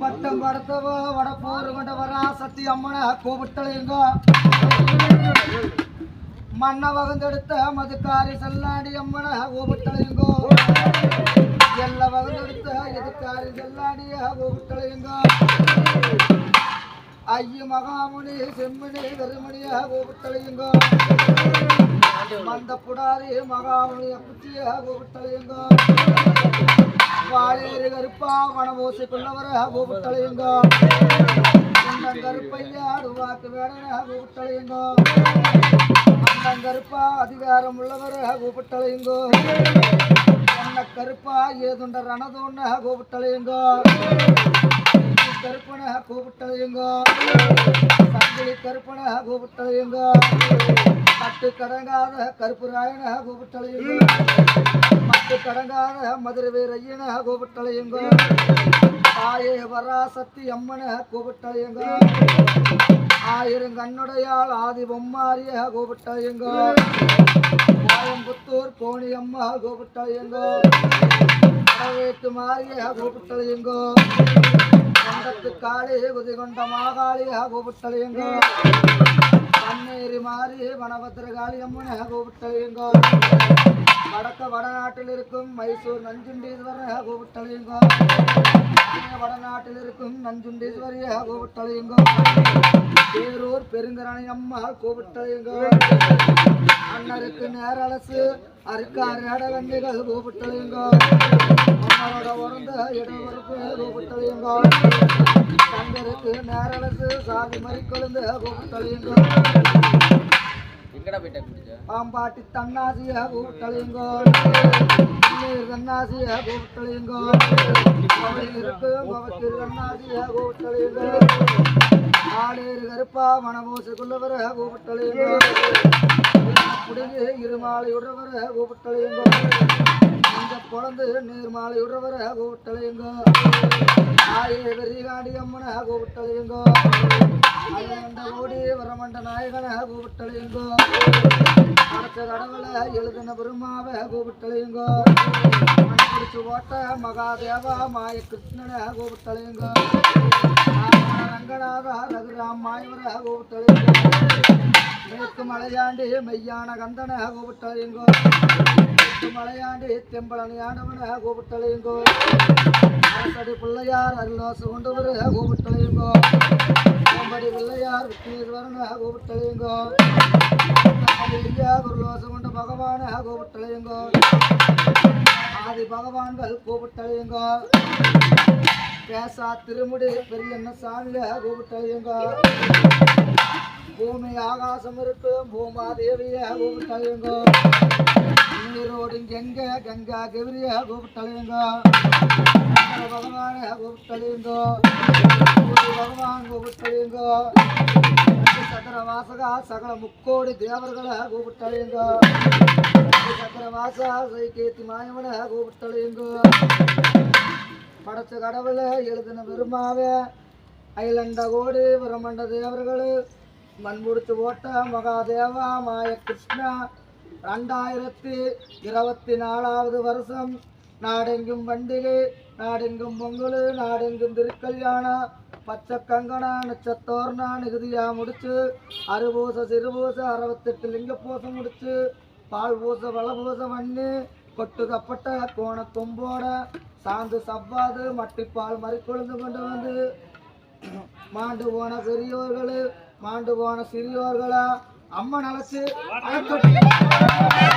பட்டம் வட போர் கொண்டவரா சத்தி அம்மன கூப்பிட்டலையுங்க மண்ண வகுந்தெடுத்த மதுக்காரி செல்லாடி அம்மன கூப்பிட்டலையுங்கோ எல்ல வகுந்தெடுத்த எதுக்காரி செல்லாடிய கூப்பிட்டலையுங்க ஐய மகாமுனி செம்மணி வெறுமணிய கூப்பிட்டலையுங்கோ மந்த புடாரி மகாமுனி புத்திய கூப்பிட்டலையுங்கோ வாழேறு கருப்பா வனவோசிக்குள்ளவர கூப்பிட்டலையுங்கோ குண்டம் கருப்பையா வாக்கு வேடன கூப்பிட்டலையுங்கோ அண்ணன் கருப்பா அதிகாரம் உள்ளவர கூப்பிட்டலையுங்கோ என்ன கருப்பா ஏதுண்ட ரணதோன்ன கூப்பிட்டலையுங்கோ கருப்பன கூப்பிட்டலையுங்கோ சங்கிலி கருப்பன கூப்பிட்டலையுங்கோ கட்டு கடங்காத கருப்பு ராயன கூப்பிட்டலையுங்கோ மட்டு கடங்காத மதுரை வீரையன கூப்பிட்டலையுங்கோ தாயே வராசக்தி அம்மன கூப்பிட்டலையுங்கோ ஆயிரம் கண்ணுடையாள் ஆதி பொம்மாரிய கூப்பிட்டலையுங்கோ கோயம்புத்தூர் கோணியம்மா கூப்பிட்டலையுங்கோ கடவேட்டு மாறிய கூப்பிட்டலையுங்கோ கொண்டத்து காளி குதிகொண்ட மாகாளிய கூப்பிட்டலையுங்கோ பன்னேரி மாறி வனபத்திரகாளி அம்மன கூப்பிட்டலையுங்கோ வடக்க வடநாட்டில் இருக்கும் மைசூர் நஞ்சுண்டீஸ்வர கூப்பிட்டலையுங்கோ வடநாட்டில் இருக்கும் நஞ்சுண்டீஸ்வரிய கூப்பிட்டலையுங்கோ பேரூர் பெருங்கரணி அம்மா கூப்பிட்டலையுங்கோ அண்ணருக்கு நேரலசு அருக்கார் இடவண்டிகள் கூப்பிட்டலையுங்கோ அண்ணரோட உறந்த இடவருக்கு கூப்பிட்டலையுங்கோ தங்கருக்கு நேரலசு சாதி மறிக்கொழுந்து கூப்பிட்டலையுங்கோ பாம்பாட்டி தன்னாசிய கூப்பிட்டலையுங்கோ நீர் தன்னாசிய கூப்பிட்டலையுங்கோ இருக்கு தன்னாசிய கூப்பிட்டலையுங்கோ ஆளேறு கருப்பா மனமோசுக்குள்ளவர கூப்பிட்டலையுங்கோ குடிங்கு இருமாலையுடவர கூப்பிட்டலையுங்கோ இந்த குழந்து நீர்மாலையுடவர கூப்பிட்டலையுங்கோ ஆயே வெறிகாடி அம்மன கூப்பிட்டலையுங்கோ அயந்த ஓடி வரமண்ட நாயகன கடவுள எழுதின பெருமாவ கூப்பிட்டலையுங்கோ பிடிச்சு ஓட்ட மகாதேவா மாய கிருஷ்ணன கூப்பிட்டலையுங்கோ ரங்கநாதா ரகுராம் மாயவர கூப்பிட்டலையுங்கோ மேற்கு மலையாண்டி மெய்யான கந்தன கூப்பிட்டலையுங்கோ மேற்கு மலையாண்டி கூப்பிட்டலையுங்கோ கோம்படி பிள்ளையார் அருளாசு கொண்டவர் கூப்பிட்டலையுங்கோ கோம்படி பிள்ளையார் விக்னேஸ்வரன கூப்பிட்டலையுங்கோ ஐயா குருலோசம் கொண்ட பகவான கூப்பிட்டலையுங்கோ ஆதி பகவான்கள் கூப்பிட்டலையுங்கோ பேசா திருமுடி பெரியண்ண சாமிய கூப்பிட்டலையுங்கோ பூமி ஆகாசம் இருக்கு பூமா தேவிய கூப்பிட்டலையுங்கோ நீரோடு கெங்க கங்கா கவிரிய கூப்பிட்டலையுங்கோ சங்கர பகவான கூப்பிட்டலையுங்கோ பகவான் கூப்பிட்டலையுங்கோ சக்கர வாசகா சகல முக்கோடி தேவர்களை கூப்பிட்டலையுங்கோ சக்கர வாசா சைகேத்தி மாயவன கூப்பிட்டலையுங்கோ படைச்ச கடவுள எழுதின பெருமாவே ஐலண்ட கோடி பிரமண்ட தேவர்கள் மண்முடிச்சு ஓட்ட மகாதேவா மாய கிருஷ்ணா ரெண்டாயிரத்தி இருபத்தி நாலாவது வருஷம். நாடெங்கும் பண்டிகை நாடெங்கும் பொங்கல் நாடெங்கும் திருக்கல்யாணம் பச்சை கங்கணா நச்சத்தோர்ணா நிகுதியாக முடிச்சு அறுபூச சிறுபூச அறுபத்தெட்டு லிங்க பூசம் முடிச்சு பால் பூச வளபூச மண்ணு கொட்டு கப்பட்ட கோண கொம்போட சாந்து சவ்வாது மட்டிப்பால் மறிக்கொழுந்து கொண்டு வந்து மாண்டு போன பெரியோர்களு மாண்டு போன சிறியோர்களா அம்மன் அழைச்சு Thank you.